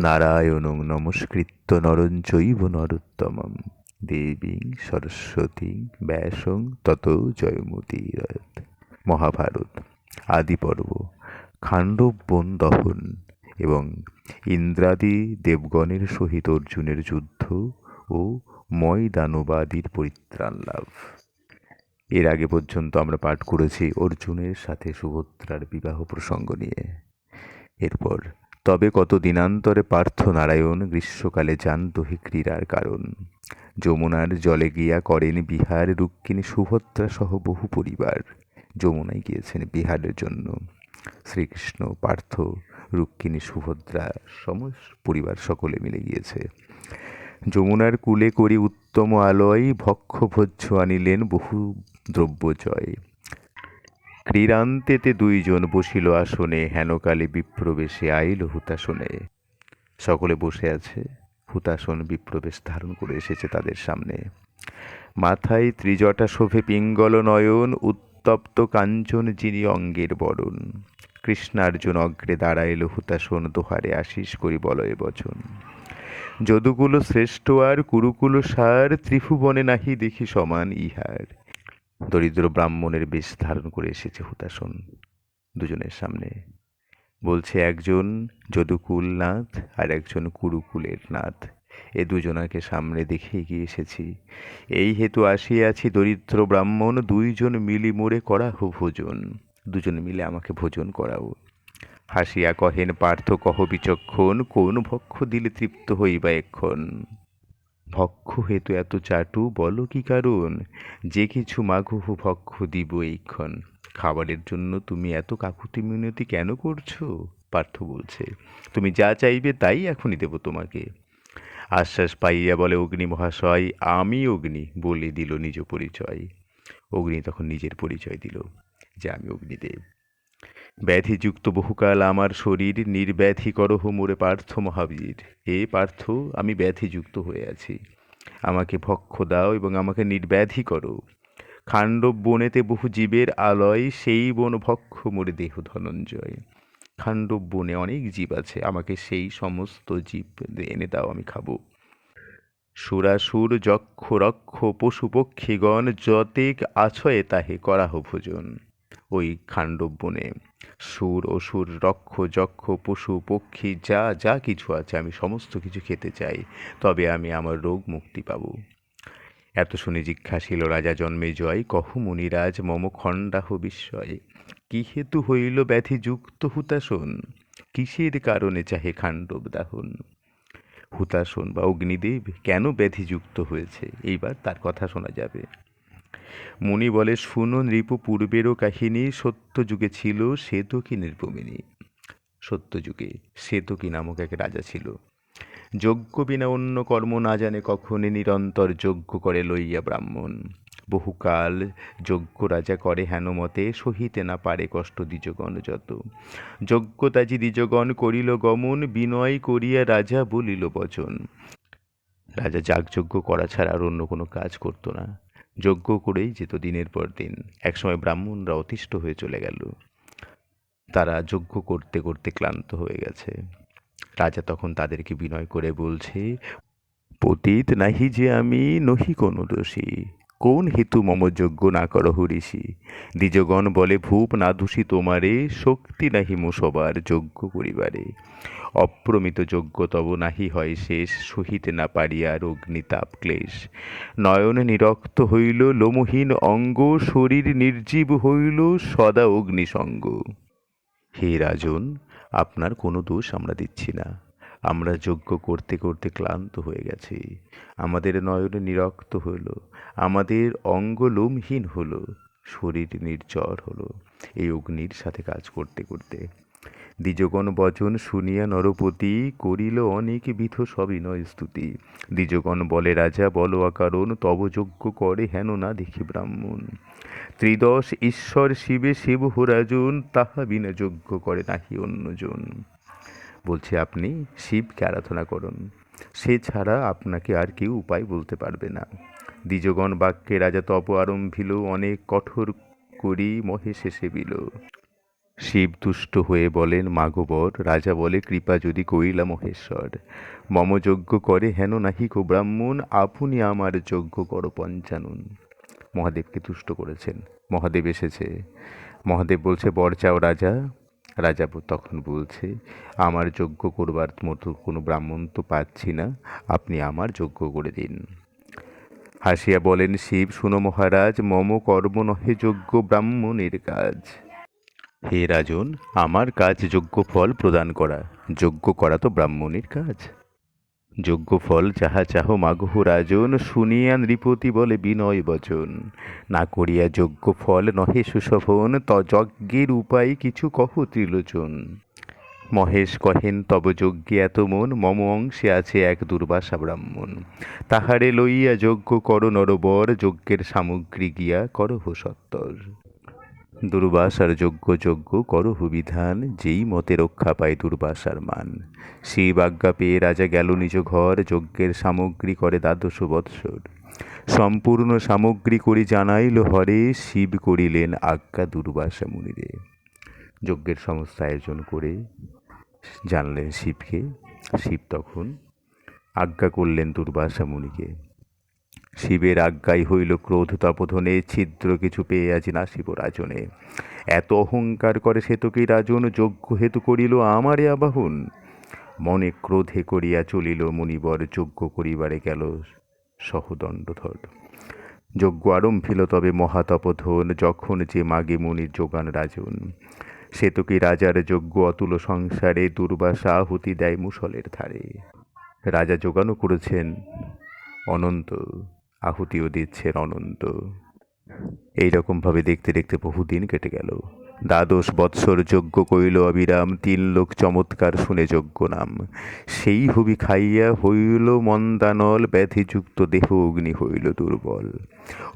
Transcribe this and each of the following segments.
নারায়ণং নমস্কৃত্য নরং চৈব নরোত্তমম। দেবীং সরস্বতী ব্যাসং তত জয়মতীরথ। মহাভারত আদি পর্ব খাণ্ডব বন দহন এবং ইন্দ্রাদি দেবগণের সহিত অর্জুনের যুদ্ধ ও ময় দানবাদির পরিত্রাণ লাভ। এর আগে পর্যন্ত আমরা পাঠ করেছি অর্জুনের সাথে সুভদ্রার বিবাহ প্রসঙ্গ নিয়ে। এরপর তবে কত দিনান্তরে পার্থ নারায়ণ গ্রীষ্মকালে যান দহি ক্রীড়ার কারণ। যমুনার জলে গিয়া করেন বিহার, রুক্মিণী, সুভদ্রা সহ বহু পরিবার। যমুনায় গিয়েছেন বিহারের জন্য। শ্রীকৃষ্ণ, পার্থ, রুক্মিণী, সুভদ্রা সমস্ত পরিবার সকলে মিলে গিয়েছে। যমুনার কূলে করি উত্তম আলয়, ভক্ষ ভোজ্য আনিলেন বহু দ্রব্য জয় ক্রীড়ান্তেতে দুইজন বসিল আসনে, হেনকালে বিপ্রবেশে আইল হুতাসনে সকলে বসে আছে হুতাসন বিপ্রবেশ ধারণ করে এসেছে তাদের সামনে। মাথায় ত্রিজটা শোভে পিঙ্গল নয়ন, উত্তপ্ত কাঞ্চন যিনি অঙ্গের বরণ। কৃষ্ণার্জুন অগ্রে দাঁড়াইল হুতাসন দোহারে আশিস করি বলয়ে বচন। যদুকুল শ্রেষ্ঠ আর কুরুকুল সার, ত্রিভুবনে নাহি দেখি সমান ইহার। দরিদ্র ব্রাহ্মণের বেশ ধারণ করে এসেছে হুতাসন দুজনের সামনে। বলছে, একজন যদুকুল নাথ আর একজন কুরুকুলের নাথ। এ দুজনাকে সামনে দেখে এগিয়ে এসেছি। এই হেতু আসিয়াছি দরিদ্র ব্রাহ্মণ, দুইজন মিলি মোড়ে করাহো ভোজন। দুজন মিলে আমাকে ভোজন করাও। হাসিয়া কহেন, পার্থ কহ বিচক্ষণ, কোন ভক্ষ দিলে তৃপ্ত হইবা এক্ষণ? ভক্ষ হেতু এত চাটু, বলো কি কারণ? যে কিছু মাঘহ ভক্ষ দিব এইক্ষণ। খাবারের জন্য তুমি এত কাকুতি মিনতি কেন করছ? পার্থ বলছে, তুমি যা চাইবে তাই এখনই দেব তোমাকে। আশ্বাস পাইয়া বলে অগ্নি মহাশয়, আমি অগ্নি বলে দিল নিজ পরিচয়। অগ্নি তখন নিজের পরিচয় দিল যে আমি অগ্নিদেব। ব্যাধিযুক্ত বহুকাল আমার শরীর নির্ব্যাধি করহ মোরে পার্থ মহাবীর। এ পার্থ, আমি ব্যাধিযুক্ত হয়ে আছি। আমাকে ভক্ষ দাও এবং আমাকে নির্ব্যাধি করো। খাণ্ডব বনেতে বহু জীবের আলয়, সেই বন ভক্ষ মোরে দেহ ধনঞ্জয়। খাণ্ডব বনে অনেক জীব আছে, আমাকে সেই সমস্ত জীব এনে দাও, আমি খাব। সুরাসুর, যক্ষ রক্ষ পশু পক্ষীগণ যতেক আছয়ে তাহে করাহ ভোজন। ওই খাণ্ডব বনে সুর অসুর, রক্ষ, যক্ষ, পশু, পক্ষী, যা যা কিছু আছে, আমি সমস্ত কিছু খেতে চাই, তবে আমি আমার রোগ মুক্তি পাব। এত শুনে জিজ্ঞাসিল রাজা জন্মে জয়, কহ মুনিরাজ মম খণ্ডাহ বিস্ময়। কি হেতু হইল ব্যাধিযুক্ত হুতাসন কিসের কারণে চাহে খাণ্ডব দাহন? হুতাসন বা অগ্নিদেব কেন ব্যাধিযুক্ত হয়েছে? এইবার তার কথা শোনা যাবে। মুনি বলে শুনো নৃপ পূর্বেরও কাহিনী সত্য যুগে ছিল শ্বেতকী নৃপমিনী সত্য যুগে শ্বেতকী নামক এক রাজা ছিল। যজ্ঞ বিনা অন্য কর্ম না জানে কখনই নিরন্তর যজ্ঞ করে লইয়া ব্রাহ্মণ। বহুকাল যজ্ঞ রাজা করে হেনমতে সহিতে না পারে কষ্ট দ্বিজগণ যত। যজ্ঞতাজি দ্বিজগণ করিল গমন, বিনয় করিয়া রাজা বলিল বচন। রাজা যাগযজ্ঞ করা ছাড়া আর অন্য কোনো কাজ করতো না। যজ্ঞ করেই যেত দিনের পর দিন, একসময় ব্রাহ্মণরা অতিষ্ঠ হয়ে চলে গেল। তারা যজ্ঞ করতে করতে ক্লান্ত হয়ে গেছে। রাজা তখন তাদেরকে বিনয় করে বলছে, পতিত নাহি যে আমি, নহি কোনো দোষী। কোন হেতু মম যজ্ঞ না করহ ঋষি দ্বিজগণ বলে, ভূপ না দোষী তোমারে, শক্তি নাহি মো সবার যজ্ঞ করিবারে। অপ্রমিত যজ্ঞ তব নাহি হয় শেষ, সহিতে না পারিয়া অগ্নিতাপ ক্লেশ। নয়ন নিরক্ত হইল, লোমহীন অঙ্গ, শরীর নির্জীব হইল, সদা অগ্নিসঙ্গ। হে রাজন, আপনার কোনো দোষ আমরা দিচ্ছি না। আমরা যজ্ঞ করতে করতে ক্লান্ত হয়ে গেছি। আমাদের নয়ন নিরক্ত হলো আমাদের অঙ্গ লোমহীন হলো শরীর নির্জর হলো এই অগ্নির সাথে কাজ করতে করতে দ্বিজগণ বচন শুনিয়া নরপতি করিল অনেক বিধ সবিনয় স্তুতি। দ্বিজগণ বলে, রাজা, বল অকারণ, তব যজ্ঞ করে হেন না দেখি ব্রাহ্মণ। ত্রিদশ ঈশ্বর শিবে শিব রাজন তাহা বিনা যজ্ঞ করে নাহি অন্যজন। বলছে, আপনি শিবকে আরাধনা করুন। সে ছাড়া আপনাকে আর কেউ উপায় বলতে পারবে না। দ্বিজগণ বাক্যে, রাজা, তপ আরম্ভিল, অনেক কঠোর করি মহেশে সেবিল শিব তুষ্ট হয়ে বলেন মাগবর রাজা বলে, কৃপা যদি করিলা মহেশ্বর। মম যজ্ঞ করে হেন নাহিক ব্রাহ্মণ, আপনি আমার যজ্ঞ কর পঞ্চানুন। মহাদেবকে তুষ্ট করেছেন। মহাদেব এসেছে। মহাদেব বলছে, বর চাও রাজা? রাজা তখন বলছে, আমার যজ্ঞ করবার মতো কোনো ব্রাহ্মণ তো পাচ্ছি না। আপনি আমার যজ্ঞ করে দিন। হাসিয়া বলেন, শিব, শুনো মহারাজ, মম কর্ম নহে যজ্ঞ ব্রাহ্মণের কাজ। হে রাজন, আমার কাজ যোগ্য ফল প্রদান করা। যোগ্য করা তো ব্রাহ্মণের কাজ। যোগ্য ফল যাহা চাহ মাগহ রাজন, শুনিয়া নৃপতি বলে বিনয় বচন। না করিয়া যোগ্য ফল নহে সুশোভন ত যজ্ঞের উপায় কিছু কহ ত্রিলোচন। মহেশ কহেন, তব যজ্ঞে এত মন, মম অংশে আছে এক দুর্বাসা ব্রাহ্মণ। তাহারে লইয়া যজ্ঞ কর নরবর, যজ্ঞের সামগ্রী গিয়া করহ সত্তর। দুর্বাসার যজ্ঞ যজ্ঞ করহ বিধান যেই মতে রক্ষা পায় দুর্বাসার মান। শিব আজ্ঞা পেয়ে রাজা গেল নিজ ঘর, যজ্ঞের সামগ্রী করে দ্বাদশ বৎসর। সম্পূর্ণ সামগ্রী করি জানাইল হরে, শিব করিলেন আজ্ঞা দুর্বাসা মুনিরে। যজ্ঞের সমস্ত আয়োজন করে জানলেন শিবকে। শিব তখন আজ্ঞা করলেন দুর্বাসা মুনিকে। শিবের আজ্ঞাই হইল ক্রোধ তপধনে, ছিদ্র কিছু পেয়ে আজি নাসিব রাজনে এত অহংকার করে সে তো কি রাজন, যজ্ঞ হেতু করিল আমারে আবাহন? মনে ক্রোধে করিয়া চলিল মুনিবর, যজ্ঞ করিবারে গেল সহদণ্ডধর। যজ্ঞ আরম্ভিল তবে মহাতপধন, যখন যে মাগে মুনির যোগান রাজন। সে তো কি রাজার যজ্ঞ অতুল সংসারে, দুর্বাসা আহুতি দেয় মুসলের ধারে। রাজা যোগানও করেছেন অনন্ত আহুতিও দিচ্ছেন অনন্ত। এই রকমভাবে দেখতে দেখতে বহুদিন কেটে গেল। দ্বাদশ বৎসর যজ্ঞ কইল অবিরাম, তিন লোক চমৎকার শুনে যজ্ঞ নাম। সেই হুবি খাইয়া হইল মন্দানল, ব্যাধিযুক্ত দেহ অগ্নি হইল দুর্বল।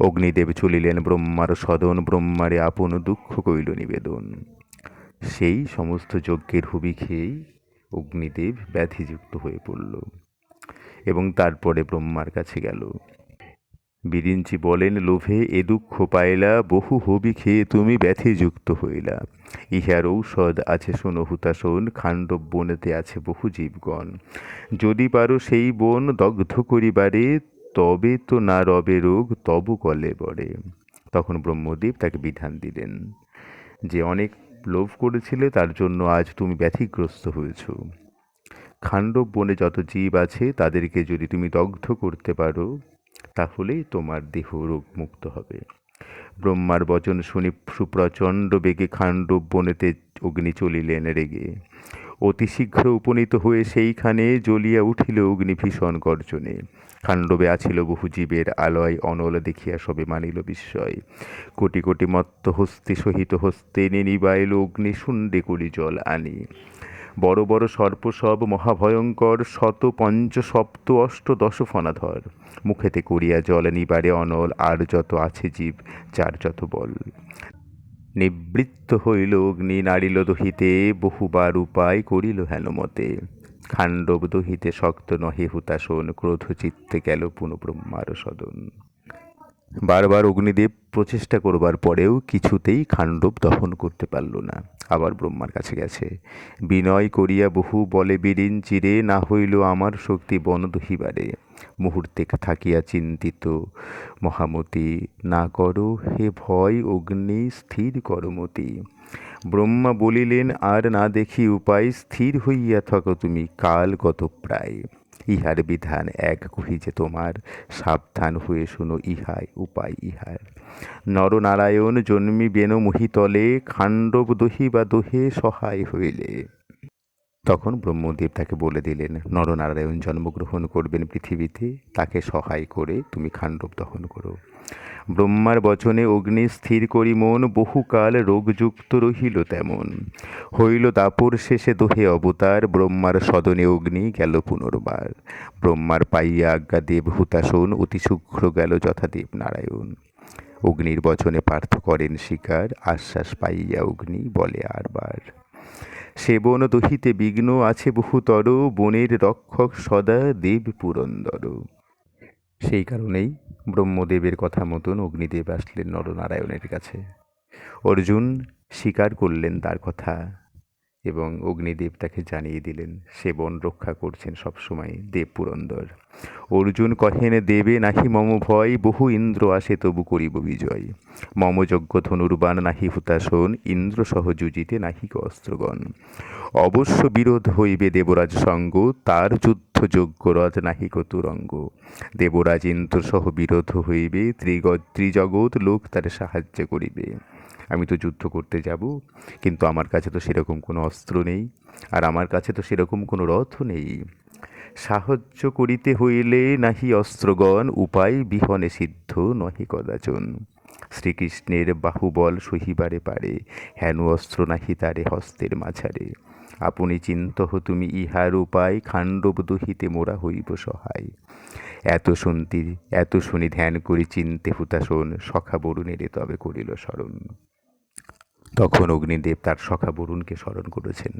অগ্নিদেব চলিলেন ব্রহ্মার সদন, ব্রহ্মারে আপন দুঃখ কইল নিবেদন। সেই সমস্ত যজ্ঞের হুবি খেয়েই অগ্নিদেব ব্যাধিযুক্ত হয়ে পড়ল এবং তারপরে ব্রহ্মার কাছে গেল। বিরিঞ্চি বলেন, লোভে এ দুঃখ পাইলা, বহু হবি খেয়ে তুমি ব্যথিযুক্ত হইলা। ইহার ঔষধ আছে শোনো হুতাশন, খাণ্ডব বনেতে আছে বহু জীবগণ। যদি পারো সেই বন দগ্ধ করিবারে, তবে তো না রবে রোগ, তবু কলে বড়ে তখন ব্রহ্মদেব তাকে বিধান দিলেন, যে অনেক লোভ করেছিলে, তার জন্য আজ তুমি ব্যথিগ্রস্ত হয়েছ। খাণ্ডব বনে যত জীব আছে, তাদেরকে যদি তুমি দগ্ধ করতে পারো তাহলেই তোমার দেহ রোগমুক্ত হবে। ব্রহ্মার বচন শুনি সুপ্রচণ্ড বেগে খাণ্ডব বনেতে অগ্নি চলিলেন রেগে। অতি শীঘ্র উপনীত হয়ে সেইখানে জ্বলিয়া উঠিল অগ্নি ভীষণ গর্জনে। খাণ্ডবে আছিল বহু জীবের আলয়, অনল দেখিয়া সবে মানিল বিস্ময়। কোটি কোটি মত্ত হস্তে সহিত হস্তে নিবাইল অগ্নি শুণ্ডে করি জল আনি। বড় বড় সর্প সব মহাভয়ঙ্কর, শত পঞ্চ সপ্ত অষ্ট দশ ফনাধর। মুখেতে করিয়া জল নিবারে অনল, আর যত আছে জীব, যার যত বল। নিবৃত্ত হইল অগ্নি, নাড়িল দহিতে, বহুবার উপায় করিল হেনমতে খাণ্ডব দহিতে শক্ত নহে হুতাশন ক্রোধ চিত্তে গেল পুনঃব্রহ্মার সদন। বারবার অগ্নিদেব প্রচেষ্টা করবার পরেও কিছুতেই খাণ্ডব দহন করতে পারল না। আবার ব্রহ্মার কাছে গেছে। বিনয় করিয়া বহু বলে বিরিন চিরে না হইল আমার শক্তি বন দহিবারে মুহূর্তে থাকিয়া চিন্তিত, মহামতি, না করো হে ভয়, অগ্নি, স্থির করমতি। ব্রহ্মা বলিলেন, আর না দেখি উপায়, স্থির হইয়া থাকো তুমি কাল গত প্রায় ইহার বিধান এক কহিছে তোমার সাবধান হয়ে শুনো ইহাই উপায় ইহার। নরনারায়ণ জন্মি মহিতলে, খাণ্ডব দহি বা দোহে সহায় হইলে। তখন ব্রহ্মদেব তাকে বলে দিলেন, নরনারায়ণ জন্মগ্রহণ করবেন পৃথিবীতে, তাকে সহায় করে তুমি খাণ্ডব দহন করো। ব্রহ্মার বচনে অগ্নি স্থির করি মন, বহুকাল রোগযুক্ত রহিল তেমন। হইল দাপর শেষে দোহে অবতার, ব্রহ্মার সদনে অগ্নি গেল পুনর্বার। ব্রহ্মার পাইয়া আজ্ঞা দেব হুতাশন, অতি গেল যথাদেব নারায়ণ। অগ্নির বচনে পার্থ করেন শিকার, আশ্বাস পাইয়া অগ্নি বলে আরবার সে বন দহিতে বিঘ্ন আছে বহুতর, বনের রক্ষক সদা দেব পুরন্দর। সেই কারণেই ব্রহ্মদেবের কথা মতন অগ্নিদেব আসলেন নরনারায়ণের কাছে। অর্জুন স্বীকার করলেন তার কথা। এবং অগ্নিদেব তাকে জানিয়ে দিলেন, সে বন রক্ষা করছেন সবসময়, দেব পুরন্দর। অর্জুন কহেন, দেবে নাহি মম ভয়, বহু ইন্দ্র আসে তবু করিব বিজয়। মম যজ্ঞ ধনুর্বাণ নাহি হুতাশন, ইন্দ্র সহ যুজিতে নাহিক অস্ত্রগণ। অবশ্য বিরোধ হইবে দেবরাজ সঙ্গ, তার যুদ্ধ যোগ্য রথ নাহিক তুরঙ্গ দেবরাজ ইন্দ্র সহ বিরোধ হইবে ত্রিগ ত্রিজগৎ লোক তার সাহায্য করিবে। আমি তো যুদ্ধ করতে যাব, কিন্তু আমার কাছে তো সেরকম কোনো অস্ত্র নেই, আর আমার কাছে তো সেরকম কোনো রথও নেই। সাহায্য করিতে হইলে নাহি অস্ত্রগণ, উপায় বিহনে সিদ্ধ নহি কদাচন। শ্রীকৃষ্ণের বাহুবল সহিবারে পারে, হেন অস্ত্র নাহি তারে হস্তের মাঝারে। আপনি চিন্তহ তুমি ইহার উপায়, খাণ্ডব দহিতে মোরা হইব সহায়। এত শুনতি, এত শুনি ধ্যান করি চিনতে হুতাশন, সখা বরুণের তবে করিল স্মরণ তখন অগ্নিদেব তার সখা বরুণকে স্মরণ করেছেন।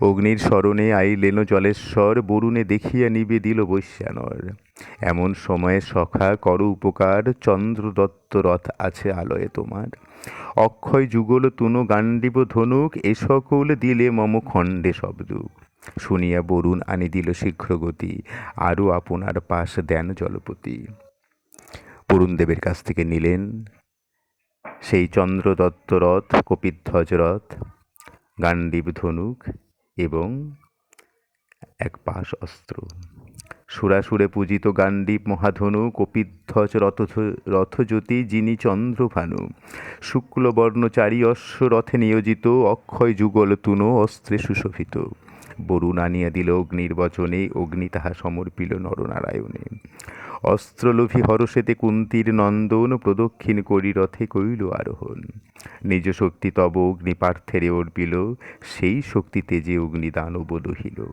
অগ্নির স্মরণে আইলেন জলেশ্বর বরুণে দেখিয়া নিবে দিল বৈশ্যানর। এমন সময়ে সখা, কর উপকার চন্দ্রদত্ত রথ আছে আলয়ে তোমার। অক্ষয় যুগল, তুনো গান্ডিব ধনুক, এ সকল দিলে মম খণ্ডে শব্দ শুনিয়া বরুণ আনি দিল শীঘ্রগতি, আরও আপনার পাশ দেন জলপতি। বরুণদেবের কাছ থেকে নিলেন সেই চন্দ্রদত্ত রথ কপিধ্বজ রথ গান্ডীব ধনুক এবং এক পাশ অস্ত্র। সুরাসুরে পূজিত গান্ডীব মহাধনু কপিধ্বজ রথ রথজ্যোতি, যিনি চন্দ্রভানু। শুক্লবর্ণ চারি অশ্ব রথে নিয়োজিত অক্ষয় যুগল তুনো অস্ত্রে সুশোভিত। বরুণ আনিয়া দিল অগ্নির্বচনে, অগ্নি তাহা সমর্পিল নরনারায়ণে। অস্ত্রলোভী হরষেতে কুন্তীর নন্দন প্রদক্ষিণ করি রথে কইল আরোহণ। নিজ শক্তি তব অগ্নি পার্থেরে অর্পিল, সেই শক্তিতে যে অগ্নি দানব দহিল।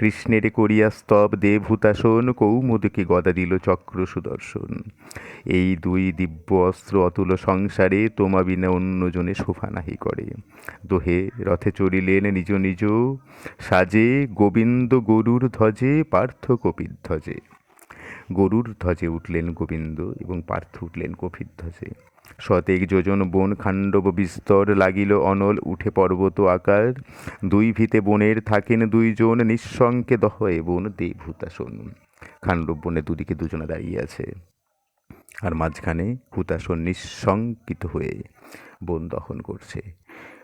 কৃষ্ণের করিয়া স্তব দেবহুতাসন কৌমুদকে গদা দিল চক্র সুদর্শন। এই দুই দিব্য অস্ত্র অতুল সংসারে, তোমা বিনা অন্যজনে শোভা নাহি করে। দোহে রথে চড়িলেন নিজ নিজ, সাজে গোবিন্দ গরুর ধ্বজে, পার্থ কপির ধ্বজে। গরুর ধ্বজে উঠলেন গোবিন্দ এবং পার্থ উঠলেন কপির ধ্বজে। শতেক যোজন বন খাণ্ডব বিস্তর লাগিল অনল, উঠে পর্বত আকার। দুই ভিতে বনের থাকেন দুইজন নিঃসঙ্কে দহয়ে বন ভূতাসন খাণ্ডব বনে দুদিকে দুজনে দাঁড়িয়ে আছে। আর মাঝখানে হুতাসন নিঃশঙ্কিত হয়ে বন দহন করছে।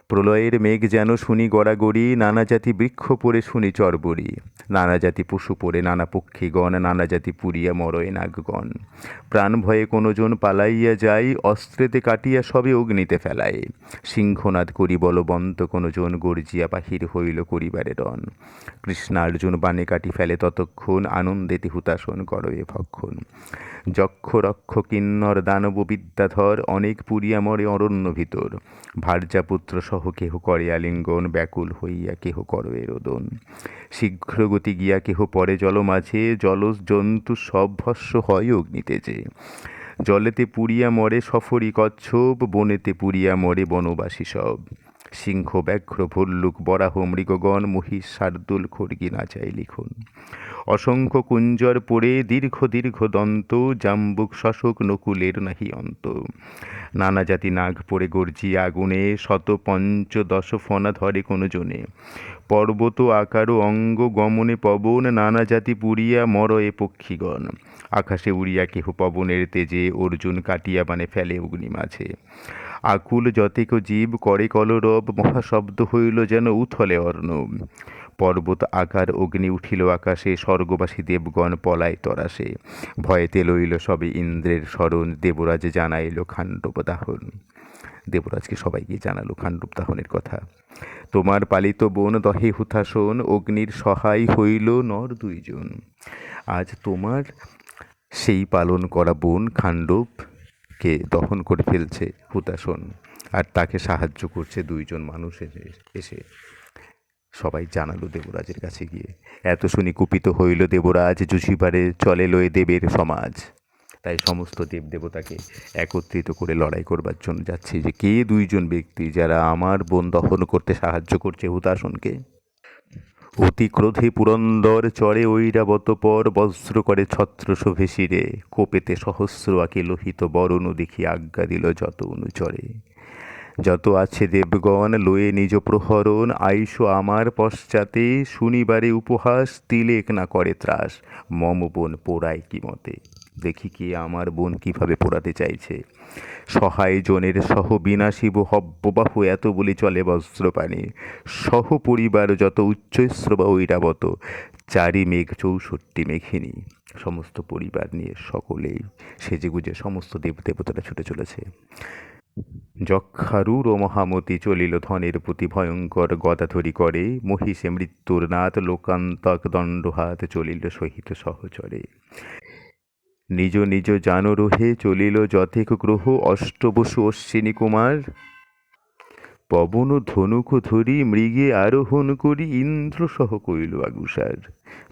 প্রলয়ের মেঘ যেন শুনি গড়াগড়ি, নানা জাতি বৃক্ষ পরে শুনি চরবড়ি। নানা জাতি পশু পড়ে, নানা পক্ষীগণ নানা জাতি পুরিয়া মরয়ে নাগগণ। প্রাণ ভয়ে কোনোজন পালাইয়া যাই অস্ত্রেতে কাটিয়া সবে অগ্নিতে ফেলায়। সিংহনাদ করি বলবন্ত কোনোজন গর্জিয়া বাহির হইল করিবারে রন কৃষ্ণার্জুন বানে কাটি ফেলে ততক্ষণ আনন্দেতে হুতাসন করয়ে ভক্ষণ। যক্ষ রক্ষ কিন্নর দানব বিদ্যাধর, অনেক পুরিয়া মরে অরণ্য ভিতর। ভার্যাপুত্র সহ কেহ করে আলিঙ্গন, ব্যাকুল হইয়া কেহ করবে রোদন শীঘ্রগতি গিয়া কেহ পরে জল মাঝে, জলজ জন্তু সব ভস্য হয় অগ্নিতে যে। জলেতে পুড়িয়া মরে সফরি কচ্ছপ, বনেতে পুড়িয়া মরে বনবাসী সব। সিংহ, ব্যাঘ্র, ভল্লুক, বরাহ, মৃগগণ, মহিষ, শার্দুল, খড়গি, নাচাই লিখুন। অসংখ্য কুঞ্জর পড়ে দীর্ঘ দীর্ঘ দন্ত, জাম্বুক, শশক, নকুলের নাহি অন্ত। নানা জাতি নাগ পড়ে গর্জি আগুনে, শত পঞ্চদশ ফনা ধরে কোনো জনে পর্বত আকার অঙ্গ গমনে পবন, নানা জাতি পুরিয়া মরয়ে পক্ষীগণ। আকাশে উড়িয়া কেহ পবনের তেজে, অর্জুন কাটিয়া বানে ফেলে অগ্নি মাঝে আকুল যতেক জীব করে কলরব, মহাশব্দ হইল যেন উথলে অর্ণ পর্বত আকার অগ্নি উঠিল আকাশে, স্বর্গবাসী দেবগণ পলায় তরাসে। ভয়েতে লইল সবে ইন্দ্রের স্মরণ, দেবরাজ জানাইল খাণ্ডব দাহন। দেবরাজকে সবাইকে জানালো খাণ্ডব দাহনের কথা। তোমার পালিত বোন দহে হুথাসন, অগ্নির সহায় হইল নর দুইজন। আজ তোমার সেই পালন করা বোন খাণ্ডবকে দহন করে ফেলছে হুতাশন আর তাকে সাহায্য করছে দুইজন মানুষ এসে- সবাই জানালো দেবরাজের কাছে গিয়ে, এত শুনি কুপিত হইল দেবরাজ জুসিবারে চলে লয়ে দেবের সমাজ। তাই সমস্ত দেব দেবতাকে একত্রিত করে লড়াই করবার জন্য যাচ্ছে যে, কে দুইজন ব্যক্তি যারা আমার বোন দহন করতে সাহায্য করছে হুতাসনকে অতি ক্রোধে পুরন্দর চড়ে ঐরাবত পর বজ্র করে ছত্র শোভেশিরে কোপেতে সহস্র আঁকে লোহিত বরণ দেখি আজ্ঞা দিল যত অনুচরে। যত আছে দেবগণ, লয়ে নিজ প্রহরণ, আইসো আমার পশ্চাতে, শুনিবারে উপহাস, তিলেক না করে ত্রাস। মমবন পোড়ায় কি মতে? দেখি কি আমার বোন কীভাবে পোড়াতে চাইছে। সহায় জনের সহ বিনাশিব হব্যবাহু এত বলি চলে বস্ত্রপানি সহ পরিবার যত উচ্চশ্রবা ঐরাবত, চারি মেঘ চৌষট্টি মেঘিনী। সমস্ত পরিবার নিয়ে সকলেই সেজেগুজে সমস্ত দেবদেবতারা ছুটে চলেছে। যক্ষারুর ও মহামতি চলিল ধনের প্রতি ভয়ঙ্কর গদাধরি করে। মহিষে মৃত্যুর নাথ লোকান্তক দণ্ডহাত চলিল সহিত সহচরে। নিজ নিজ জানরোহে চলিল যথেক গ্রহ অষ্টবসু অশ্বিনী কুমার। পবন ধনুক ধরি মৃগে আরোহণ করি ইন্দ্র সহ কইল আগুসার,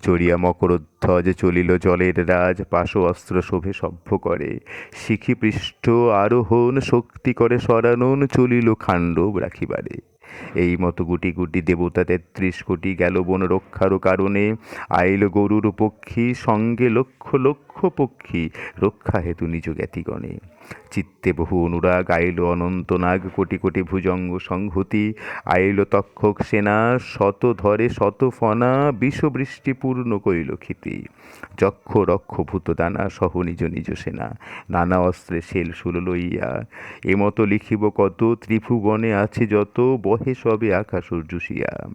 চড়িয়া মকরধ্বজ চলিল জলের রাজ পাশ অস্ত্র শোভে সভ্য করে। শিখি পৃষ্ঠ আরোহণ শক্তি করে সরানন চলিল খাণ্ডব রাখিবারে। এই মতো গুটি গুটি দেবতা তেত্রিশ কোটি গেল বন রক্ষারও কারণে। আইল গরুর পক্ষী, সঙ্গে লক্ষ লক্ষ পক্ষী, রক্ষা হেতু নিজ জ্ঞাতিগণে। চিত্তে বহু অনুরাগ, আইল অনন্তনাগ কোটি কোটি ভুজঙ্গ সংহতি। আইল তক্ষক সেনা, শত ধরে শত ফনা, বিষবৃষ্টি পূর্ণ কইল ক্ষিতি। যক্ষ রক্ষ ভূত দানা সহ নিজ নিজ সেনা, নানা অস্ত্রে শেল শুল লইয়া। এমতো লিখিব কত, ত্রিভুবনে আছে যত, বহে সবে আকাশ জুসিয়া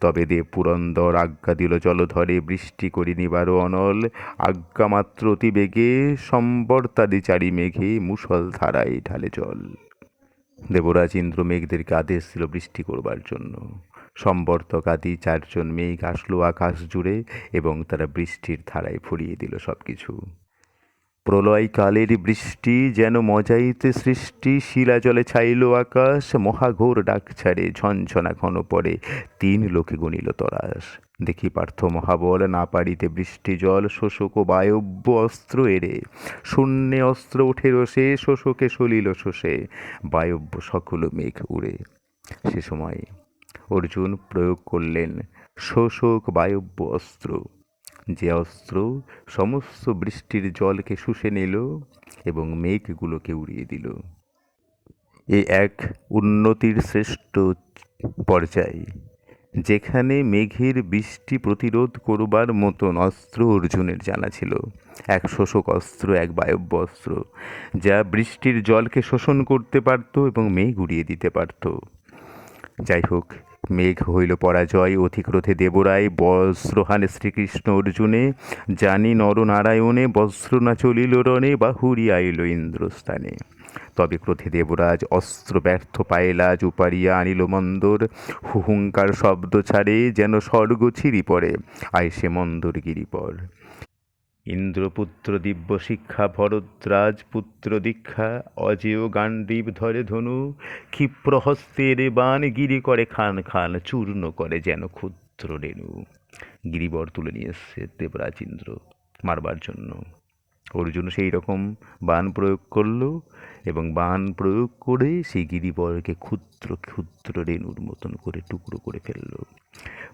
তবে দেব পুরন্দর আজ্ঞা দিল জলধরে বৃষ্টি করি নিবার অনল। আজ্ঞা মাত্র অতি বেগে, সম্বর্তাদি চারি মেঘে মুসল ধারায় ঢালে জল। দেবরাজ ইন্দ্র মেঘদেরকে আদেশ দিল বৃষ্টি করবার জন্য। সম্বর্তক আদি চারজন মেঘ আসলো আকাশ জুড়ে এবং তারা বৃষ্টির ধারায় ফুরিয়ে দিল সব কিছু প্রলয়কালের বৃষ্টি যেন মজাইতে সৃষ্টি শিলা জলে ছাইল আকাশ, মহাঘোর ডাক ছাড়ে, ঝনঝনা ঘন পড়ে, তিন লোকে গণিল তরাস। দেখি পার্থ মহাবল, না পারিতে বৃষ্টি জল, শোষক বায়ব্য অস্ত্র এড়ে। শূন্যে অস্ত্র ওঠে রসে, শোষকে সলিল শোষে, বায়ব্য সকল মেঘ উড়ে। সে সময় অর্জুন প্রয়োগ করলেন শোষক বায়ব্য অস্ত্র। যে অস্ত্র সমস্ত বৃষ্টির জলকে শুষে নিল এবং মেঘগুলোকে উড়িয়ে দিল। এ এক উন্নতির শ্রেষ্ঠ পর্যায়, যেখানে মেঘের বৃষ্টি প্রতিরোধ করবার মতন অস্ত্র অর্জুনের জানা ছিল। এক শোষক অস্ত্র, এক বায়ব্য অস্ত্র, যা বৃষ্টির জলকে শোষণ করতে পারত এবং মেঘ উড়িয়ে দিতে পারত। যাই হোক মেঘ হইল পরাজয় অধিক্রোধে দেবরায়, বজ্রহানে শ্রীকৃষ্ণ অর্জুনে, জানি নরনারায়ণে বজ্র না চলিল রণে, বাহুরি আইল ইন্দ্রস্থানে। তবে ক্রোধে দেবরাজ অস্ত্র ব্যর্থ পাইলাজ উপারিয়া আনিল মন্দর। হুহুঙ্কার শব্দ ছাড়ে যেন স্বর্গ ছিঁড়ি পড়ে আইসে মন্দর গিরিপর। ইন্দ্রপুত্র দিব্য শিক্ষা ভরদ্রাজ পুত্র দীক্ষা, অজেয় গান্ডীব ধরে ধনু, ক্ষিপ্রহস্তের বান গিরি করে খান খান, চূর্ণ করে যেন ক্ষুদ্র রেণু। গিরিবর তুলে নিয়ে এসছে দেবরাজ ইন্দ্র মারবার জন্য। অর্জুন সেই রকম বান প্রয়োগ করল এবং বান প্রয়োগ করে সেই গিরিবরকে ক্ষুদ্র ক্ষুদ্র রেণুর মতন করে টুকরো করে ফেলল।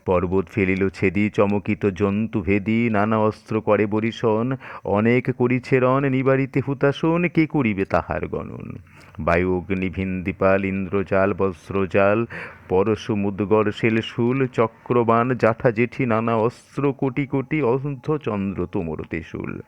পর্বত ফেলিল ছেদি, চমকিত জন্তু ভেদি, নানা অস্ত্র করে বরিশন, অনেক করিছে রণ, নিবারিতে হুতাশন, কে করিবে তাহার গণন? বায়ু অগ্নি ভিন্দিপাল, ইন্দ্রজাল, বজ্রজাল পরশু মুদ্গর শেলশুল, চক্রবান জাঠা জেঠি নানা অস্ত্র, কোটি কোটি অন্ধচন্দ্র তোমর তেশুল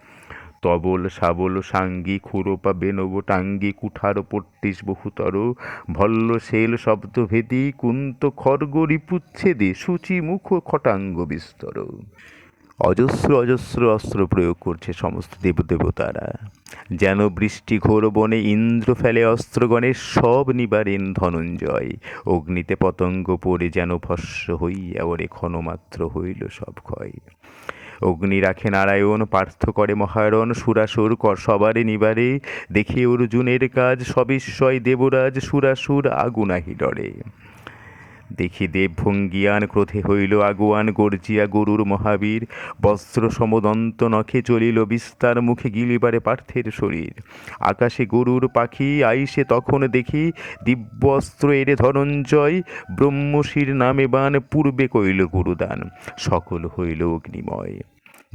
তবল শাবল সাঙ্গী, খুরোপা, বেনব, টাঙ্গি, কুঠার পট্টিস বহুতর, ভল্ল শেল শব্দভেদী কুন্ত, খর্গ, রিপুচ্ছেদে, সূচি, মুখ, খটাঙ্গ, বিস্তর। অজস্র অজস্র অস্ত্র প্রয়োগ করছে সমস্ত দেবদেবতারা। যেন বৃষ্টি ঘোর বনে ইন্দ্র ফেলে অস্ত্রগণের সব নিবারেন ধনঞ্জয়। অগ্নিতে পতঙ্গ পড়ে যেন ভস্য হইয়া ওরে ক্ষণমাত্র হইল সব ক্ষয়। অগ্নি রাখে নারায়ণ, পার্থ করে মহারণ, সুরাসুর কর সবারে নিবারে। দেখে অর্জুনের কাজ, সবিস্ময় দেবরাজ সুরাসুর আগুনাহি ডরে। দেখি দেব ভঙ্গিয়ান ক্রোধে হইল আগুয়ান, গর্জিয়া গরুর মহাবীর। বস্ত্র সমদন্ত নখে চলিল বিস্তার মুখে গিলিবারে পার্থের শরীর। আকাশে গরুর পাখি, আইসে তখন দেখি দিব্য অস্ত্র এরে ধনঞ্জয়, ব্রহ্মশির নামে বান, পূর্বে কইল গুরুদান। সকল হইল অগ্নিময়।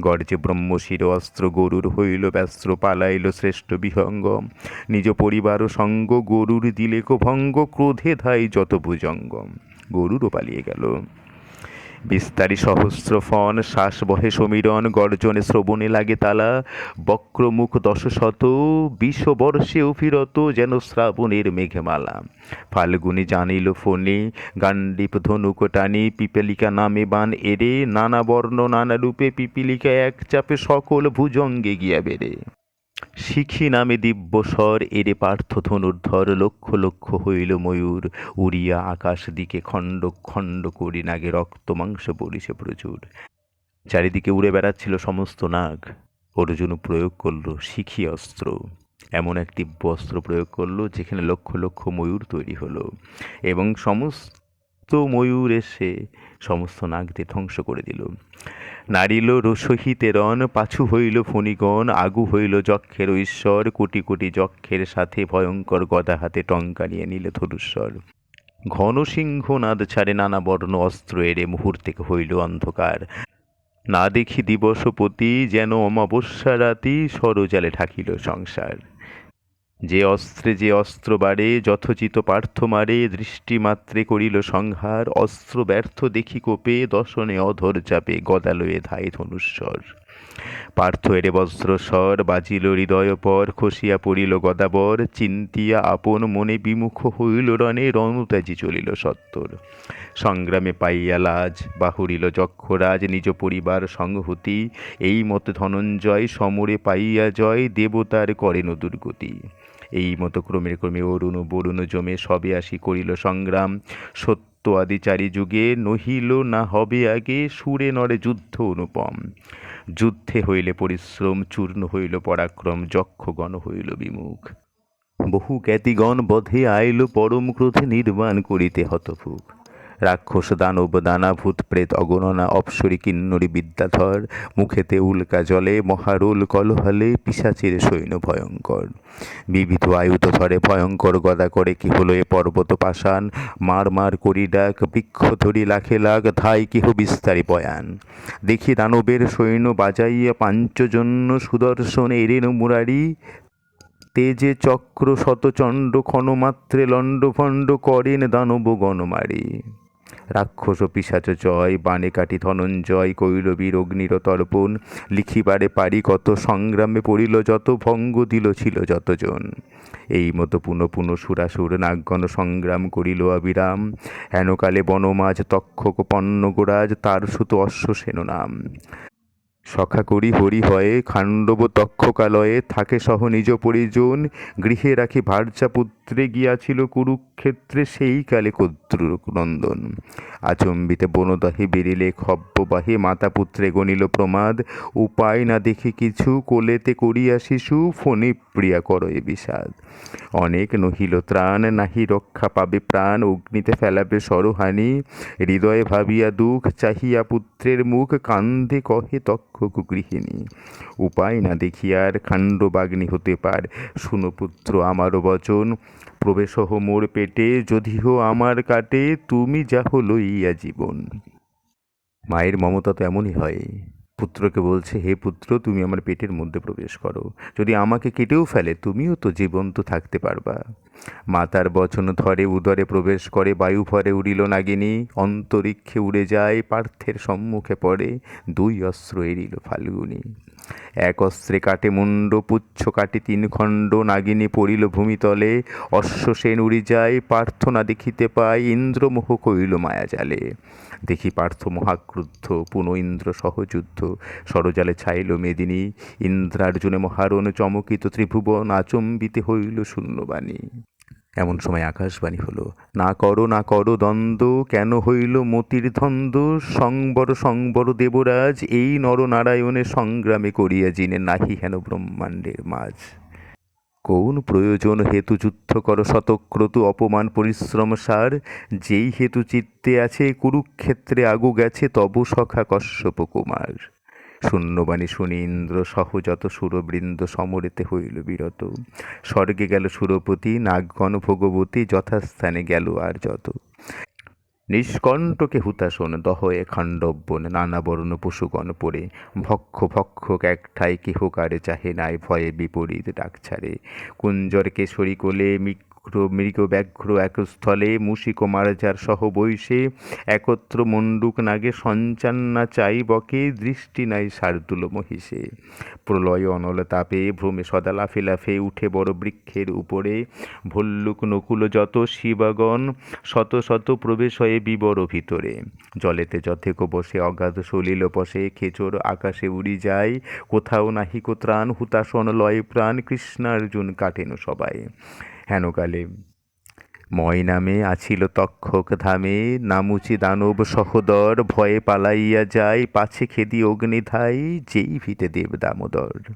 গর্জে ব্রহ্মশির অস্ত্র গরুর হইল, ব্যস্ত্র পালাইল শ্রেষ্ঠ বিহঙ্গ। নিজ পরিবার সঙ্গ গরুর দিলে ভঙ্গ, ক্রোধে ধাই যত ভুজঙ্গ। গরুরও পালিয়ে গেল। বিস্তারী সহস্র ফন শ্বাস বহে সমীরণ, গর্জনে শ্রবণে লাগে তালা, বক্রমুখ দশ শত বিশ বর্ষে অভিরত যেন শ্রাবণের মেঘমালা। ফাল্গুনি জানিল ফণি, গান্ডীপ ধনুক টানি, পিপলিকা নামে বান এরে নানা বর্ণ, নানা রূপে পিপিলিকা এক চাপে সকল ভুজঙ্গে গিয়া বেড়ে। শিখি নামে দিব্য দিব্যস্বর এরে পার্থ ধনুর্ধর লক্ষ লক্ষ হইল ময়ূর। উড়িয়া আকাশ দিকে খণ্ড খণ্ড করি নাগে রক্ত মাংস পড়িছে প্রচুর। চারিদিকে উড়ে বেড়াচ্ছিল সমস্ত নাগ। অর্জুন প্রয়োগ করল শিখি অস্ত্র। এমন এক দিব্য অস্ত্র প্রয়োগ করল, যেখানে লক্ষ লক্ষ ময়ূর তৈরি হলো। এবং সমস্ত ময়ূর এসে সমস্ত নাগদের ধ্বংস করে দিল। নারিল রসহিতে রণ, পাছু হইল ফণিগণ, আগু হইল যক্ষের ঈশ্বর কোটি কোটি যক্ষের সাথে ভয়ঙ্কর গদা হাতে টঙ্কা নিয়ে নিলে ধনুস্বর ঘন সিংহ নাদ ছাড়ে নানা বর্ণ অস্ত্র এড়ে মুহূর্তে হইল অন্ধকার। না দেখি দিবসপতি যেন অমাবস্যা রাতি সরজালে ঠাকিল সংসার। যে অস্ত্রে যে অস্ত্র বাড়ে, যথোচিত পার্থ মারে, দৃষ্টিমাত্রে করিল সংহার, অস্ত্র ব্যর্থ দেখি কোপে দশনে অধর চাপে গদালয়ে ধাই ধনুস্বর পার্থ এরে বজ্রস্বর, বাজিল হৃদয় পর, খসিয়া পড়িল গদাবর, চিন্তিয়া আপন মনে বিমুখ হইল রণে রণতাজি চলিল সত্তর। সংগ্রামে পাইয়া লাজ বাহুরিল যক্ষরাজ, নিজ পরিবার সংহতি, এই মতে ধনঞ্জয় সমরে পাইয়া জয়, দেবতার করেন দুর্গতি। এই মতো ক্রমে ক্রমে অরুণ বরুণ জমে সবে আসি করিল সংগ্রাম। সত্য আদি চারি যুগে নহিল না হবে আগে সুরে নরে যুদ্ধ অনুপম। যুদ্ধে হইলে পরিশ্রম, চূর্ণ হইল পরাক্রম, যক্ষগণ হইল বিমুখ। বহু জ্ঞাতিগণ বধে আইল, পরম ক্রোধে নির্মাণ করিতে হতভুক। রাক্ষস দানব দানা ভূত প্রেত, অগণনা অপসরী কিন্নরী বিদ্যাধর, মুখেতে উল্কা জলে, মহারোল কলহলে, পিসাচের সৈন্য ভয়ঙ্কর। বিবিধ আয়ুধ ধরে ভয়ঙ্কর গদা করে, কি হলো এ পর্বত পাষাণ? মার মার করি ডাক, বৃক্ষ ধরি লাখে লাখ, ধাই কেহ বিস্তারি বয়ান। দেখি দানবের সৈন্য বাজাইয়া পাঞ্চজন্য সুদর্শন এরেন মুরারি। তেজে চক্র শতচণ্ড ক্ষণমাত্রে লণ্ডভণ্ড করেন দানব গণমারি। রাক্ষস পিসাচ জয় বানে কাটি ধনঞ্জয়, কৈরবীর অগ্নির তর্পণ লিখিবারে পারি কত সংগ্রামে পড়িল, যত ভঙ্গ দিল ছিল যতজন। এই মতো পুনঃ পুনঃ সুরাসুর নাগগণ সংগ্রাম করিল অবিরাম। হেনকালে বনমাজ তক্ষক পন্নগরাজ তার সুত অশ্বসেন নাম। সখা করি হরি হয়ে, খাণ্ডব তক্ষকালয়ে, থাকে সহ নিজ পরিজন, গৃহে রাখি ভার্যা পুত্রে গিয়াছিল কুরুক্ষেত্রে সেই কালে নন্দন আচম্বিতে বনদহে বেরিলে খব্যবাহে মাতা পুত্রে গণিল প্রমাদ, উপায় না দেখে কিছু কোলেতে করিয়া শিশু ফণি প্রিয়া করয়ে বিষাদ। অনেক নহিল ত্রাণ, নাহি রক্ষা পাবে প্রাণ, অগ্নিতে ফেলাবে সরহানি। হৃদয়ে ভাবিয়া দুঃখ চাহিয়া পুত্রের মুখ কান্দে কহে তক্ষক গৃহিণী, উপায় না দেখিয়ার খাণ্ডবাগ্নি হতে পার। শুনো পুত্র, আমারও বচন প্রবেশহ মোর পেটে যদিহ আমার কাটে, তুমি যা যাহ লইয়া জীবন। মায়ের মমতা তো এমনই হয়। পুত্রকে বলছে, হে পুত্র, তুমি আমার পেটের মধ্যে প্রবেশ করো। যদি আমাকে কেটেও ফেলে, তুমিও তো জীবন্ত থাকতে পারবা। মাতার বচন ধরে, উদরে প্রবেশ করে, বায়ু ভরে উড়িল নাগিনী। অন্তরিক্ষে উড়ে যায়, পার্থের সম্মুখে পড়ে, দুই অস্ত্র এড়িল ফাল্গুনি। এক অস্ত্রে কাটে মুন্ড পুচ্ছ কাটে তিন খণ্ড নাগিনী পড়িল ভূমিতলে, অশ্বসেন উড়ি যায়, প্রার্থনা দেখিতে পায় ইন্দ্রমোহ কইল মায়াজালে দেখি পার্থ মহাক্রুদ্ধ, পুন ইন্দ্র সহযুদ্ধ। সরজালে ছাইল মেদিনী, ইন্দ্রার্জুনে মহারণ চমকিত ত্রিভুবন, আচম্বিতে হইল শূন্যবাণী। এমন সময় আকাশবাণী হলো, না করো না করো দ্বন্দ্ব, কেন হইল মতির ধন্দ্ব সংবর সংবর দেবরাজ, এই নরনারায়ণের সংগ্রামে করিয়া জিনে নাহি হেন ব্রহ্মাণ্ডের মাঝ। কোন প্রয়োজন হেতু যুদ্ধ কর শতক্রতু অপমান পরিশ্রম সার, যেই হেতু চিত্তে আছে কুরুক্ষেত্রে আগু গেছে তব সখা কশ্যপ কুমার। শূন্যবাণী শুনি, ইন্দ্র সহযত সুরবৃন্দ সমরেতে হইল বিরত। স্বর্গে গেল সুরপতি, নাগগণ ভগবতী যথাস্থানে গেল আর যত। নিষ্কণ্টকে হুতাশন দহয়ে নানা বর্ণ পশুগণ পড়ে। ভক্ষ ভক্ষ একঠাই কেহকারে চাহে নাই, ভয়ে বিপরীত ডাক ছাড়ে। কুঞ্জর কেশরী কোলে মিক্র মৃগ ব্যাঘ্র একস্থলে মুশিক মারজার সহ বৈশে, একত্র মণ্ডুক নাগে সঞ্চান্না চাই বকে, দৃষ্টি নাই শার্দুল মহিষে। প্রলয় অনল তাপে, ভ্রমে সদা লাফে লাফে উঠে বড় বৃক্ষের উপরে। ভল্লুক নকুল যত শিবাগণ, শত শত প্রবেশ হয়ে বিবর ভিতরে। জলেতে যথেক বসে, অগাধ সলিল বসে খেচর আকাশে উড়ি যায়। কোথাও নাহিক ত্রাণ হুতাসন লয় প্রাণ, কৃষ্ণার্জুন কাটেন সবাই। হেনকালে। ময় নামে আছিল তক্ষক ধামে, নামুচি দানব সহদর, ভয়ে পালাইয়া যায় পাছে খেদি অগ্নিধাই যেই ভিতে দেব দামোদর।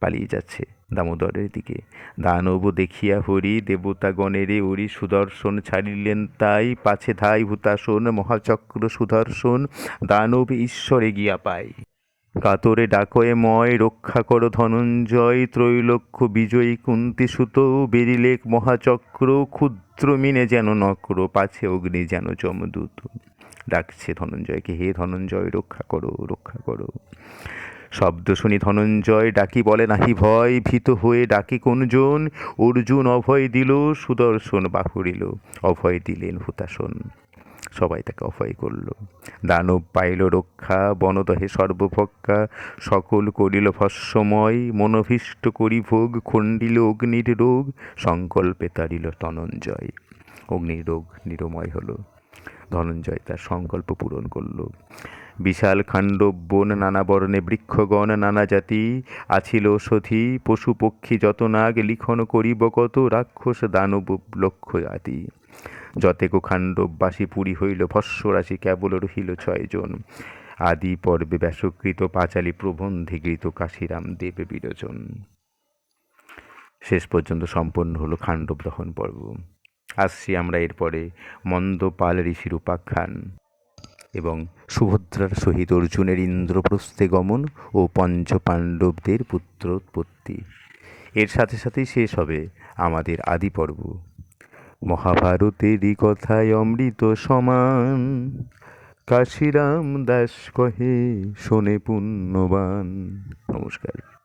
পালিয়ে যাচ্ছে দামোদরের দিকে। দানব দেখিয়া হরি দেবতাগণেরে ওরি সুদর্শন ছাড়িলেন তাই পাছে ধাই হুতাশন, মহাচক্র সুদর্শন, দানব ঈশ্বরে গিয়া পায়। কাতরে ডাকয়ে ময়, রক্ষা কর ধনঞ্জয় ত্রৈলক্ষ বিজয়ী কুন্তি সুত বেরিলেক মহাচক্র, ক্ষুদ্র মিনে যেন নক্র, পাছে অগ্নি যেন যমদূত। ডাকছে ধনঞ্জয়কে, হে ধনঞ্জয়, রক্ষা করো রক্ষা করো। শব্দ শুনি ধনঞ্জয়, ডাকি বলে নাহি ভয়, ভীত হয়ে ডাকি কোনজন? অর্জুন অভয় দিল, সুদর্শন বাহুরিল, অভয় দিলেন হুতাশন। সবাই তাকে অভয় করল। দানব পাইল রক্ষা বনদহে সর্বভক্ষা, সকল করিল ভস্যময় মনোভীষ্ট করি ভোগ, খণ্ডিল অগ্নির রোগ, সংকল্পে তারিল ধনঞ্জয় অগ্নির রোগ নিরময় হলো। ধনঞ্জয় তার সংকল্প পূরণ করল। বিশাল খাণ্ডব বন নানা বর্ণে বৃক্ষগণ, নানা জাতি, আছিল সধি, পশু পক্ষী যত নাগ, লিখন করিব কত, রাক্ষস দানব, লক্ষ্য জাতি যতেক খাণ্ডববাসী পুরী হইল ভস্যরাশি কেবল রহিল ছয়জন আদি পর্বে ব্যাসকৃত পাঁচালী প্রবন্ধীকৃত কাশিরাম দেব বিরোচন। শেষ পর্যন্ত সম্পন্ন হলো খাণ্ডব দহন পর্ব। আসছি আমরা এরপরে মন্দপাল ঋষির উপাখ্যান এবং সুভদ্রার সহিত অর্জুনের ইন্দ্রপ্রস্থে গমন ও পঞ্চ পাণ্ডবদের পুত্রোৎপত্তি। এর সাথে সাথেই শেষ হবে আমাদের আদি পর্ব। মহাভারতেরই কথায় অমৃত সমান। কাশিরাম দাস কহে শোনে পুণ্যবান। নমস্কার।